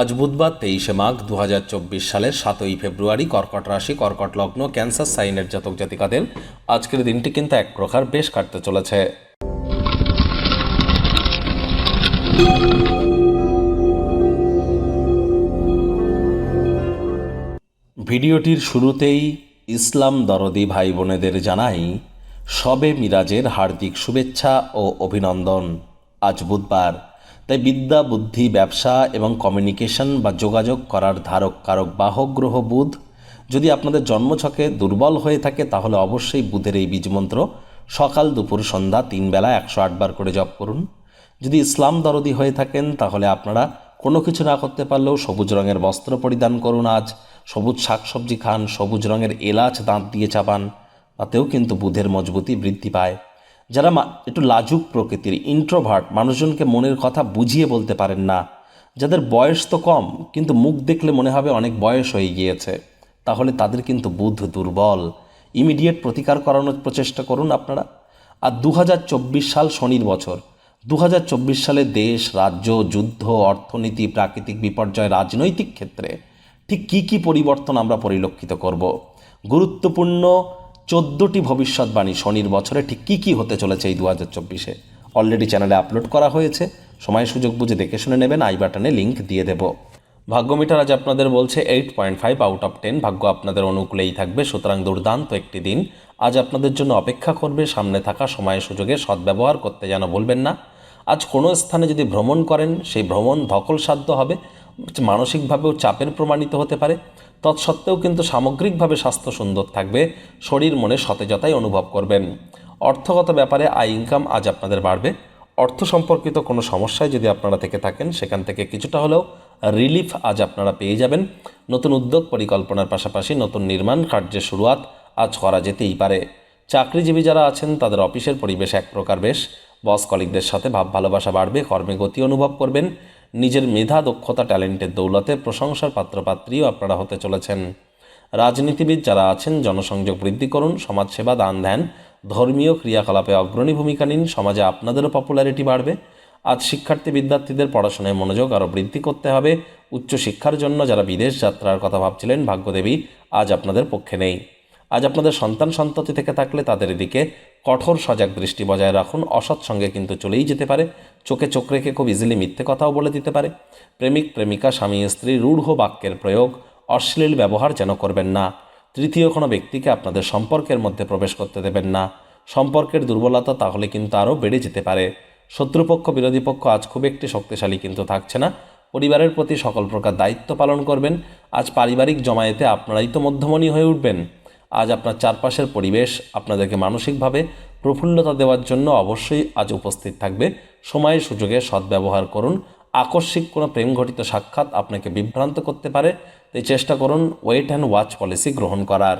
আজ বুধবার, তেইশে মাঘ দু হাজার চব্বিশ সালের সাতই ফেব্রুয়ারি, কর্কট রাশি, কর্কট লগ্ন, ক্যান্সার, সাইনের জাতক জাতিকাদের আজকের দিনটি কিন্তু এক প্রকার বেশ কাটতে চলেছে। ভিডিওটির শুরুতেই ইসলাম দরদি ভাই বোনেদের জানাই, সবে মিরাজের হার্দিক শুভেচ্ছা ও অভিনন্দন। আজ বুধবার তাই বিদ্যা, বুদ্ধি, ব্যবসা এবং কমিউনিকেশন বা যোগাযোগ করার ধারক, কারক বাহক গ্রহ বুধ যদি আপনাদের জন্মছকে দুর্বল হয়ে থাকে, তাহলে অবশ্যই বুধের এই বীজমন্ত্র সকাল, দুপুর, সন্ধ্যা, তিন বেলা একশো আটবার করে জপ করুন। যদি ইসলাম দরদি হয়ে থাকেন, তাহলে আপনারা কোনো কিছু না করতে পারলেও সবুজ রঙের বস্ত্র পরিধান করুন আজ। সবুজ শাকসবজি খান, সবুজ রঙের এলাচ দাঁত দিয়ে চাপান, তাতেও কিন্তু বুধের মজবুতি বৃদ্ধি পায়। যারা একটু লাজুক প্রকৃতির ইন্ট্রোভার্ট মানুষজনকে মনের কথা বুঝিয়ে বলতে পারেন না। যাদের বয়স তো কম, কিন্তু মুখ দেখলে মনে হবে অনেক বয়স হয়ে গিয়েছে। তাহলে তাদের কিন্তু বুধ দুর্বল। ইমিডিয়েট প্রতিকার করানোর প্রচেষ্টা করুন আপনারা। আর দু হাজার চব্বিশ সাল শনির বছর। দু হাজার চব্বিশ সালে দেশ, রাজ্য, যুদ্ধ, অর্থনীতি, প্রাকৃতিক বিপর্যয়, রাজনৈতিক ক্ষেত্রে ঠিক কী কী পরিবর্তন আমরা পরিলক্ষিত করব? গুরুত্বপূর্ণ চোদ্দোটি ভবিষ্যৎবাণী শনির বছরে ঠিক কী কী হতে চলেছে এই দু হাজার চব্বিশে? অলরেডি চ্যানেলে আপলোড করা হয়েছে। সময় সুযোগ বুঝে দেখে শুনে নেবেন, আই বাটনে লিঙ্ক দিয়ে দেব। ভাগ্যমিটার আজ আপনাদের বলছে eight point five out of ten ভাগ্য আপনাদের অনুকূলেই থাকবে, সুতরাং দুর্দান্ত একটি দিন। আজ আপনাদের জন্য অপেক্ষা করবে, সামনে থাকা সময় সুযোগে সদ্ব্যবহার করতে যেন বলবেন না। আজ কোনো স্থানে যদি ভ্রমণ করেন, সেই ভ্রমণ ধকলসাধ্য হবে। মানসিকভাবেও চাপের প্রমাণিত হতে পারে, তৎসত্ত্বেও কিন্তু সামগ্রিকভাবে স্বাস্থ্য সুন্দর থাকবে, শরীর মনে সতেজতাই অনুভব করবেন। অর্থগত ব্যাপারে আয় ইনকাম আজ আপনাদের বাড়বে। অর্থ সম্পর্কিত কোনো সমস্যায় যদি আপনারা থেকে থাকেন, সেখান থেকে কিছুটা হলেও রিলিফ আজ আপনারা পেয়ে যাবেন। নতুন উদ্যোগ পরিকল্পনার পাশাপাশি নতুন নির্মাণ কার্যের শুরুয়াত আজ করা যেতেই পারে। চাকরিজীবী যারা আছেন, তাদের অফিসের পরিবেশ এক প্রকার বেশ। বস কলিকদের সাথে ভাব ভালোবাসা বাড়বে, কর্মে গতি অনুভব করবেন। নিজের মেধা, দক্ষতা, ট্যালেন্টের দৌলতে প্রশংসার পাত্রপাত্রীও আপনারা হতে চলেছেন। রাজনীতিবিদ যারা আছেন, জনসংযোগ বৃদ্ধি করুন, সমাজসেবা দান ধ্যান ধর্মীয় ক্রিয়াকলাপে অগ্রণী ভূমিকা নিন, সমাজে আপনাদেরও পপুলারিটি বাড়বে। আজ শিক্ষার্থী বিদ্যার্থীদের পড়াশোনায় মনোযোগ আরও বৃদ্ধি করতে হবে। উচ্চশিক্ষার জন্য যারা বিদেশ যাত্রার কথা ভাবছিলেন, ভাগ্যদেবী, আজ আপনাদের পক্ষে নেই। আজ আপনাদের সন্তান সন্ততি থেকে থাকলে তাদের দিকে কঠোর সজাগ দৃষ্টি বজায় রাখুন। অসৎ সঙ্গে কিন্তু চলেই যেতে পারে। চোখে চোখ রেখে খুব ইজিলি মিথ্যে কথাও বলে দিতে পারে। প্রেমিক, প্রেমিকা, স্বামী, স্ত্রী, রূঢ় বাক্যের প্রয়োগ, অশ্লীল ব্যবহার যেন করবেন না। তৃতীয় কোনো ব্যক্তিকে আপনাদের সম্পর্কের মধ্যে প্রবেশ করতে দেবেন না। সম্পর্কের দুর্বলতা তাহলে কিন্তু আরও বেড়ে যেতে পারে। শত্রুপক্ষ, বিরোধী পক্ষ আজ খুব একটি শক্তিশালী কিন্তু থাকছে না। পরিবারের প্রতি সকল প্রকার দায়িত্ব পালন করবেন। আজ পারিবারিক জমায়েতে আপনারাই তো মধ্যমণি হয়ে উঠবেন। আজ আপনার চারপাশের পরিবেশ আপনাদেরকে মানসিকভাবে প্রফুল্লতা দেওয়ার জন্য অবশ্যই আজ উপস্থিত থাকবে। সময়ের সুযোগে সদ্ব্যবহার করুন। আকস্মিক কোনো প্রেম ঘটিত সাক্ষাৎ আপনাকে বিভ্রান্ত করতে পারে। তাই চেষ্টা করুন ওয়েট অ্যান্ড ওয়াচ পলিসি গ্রহণ করার।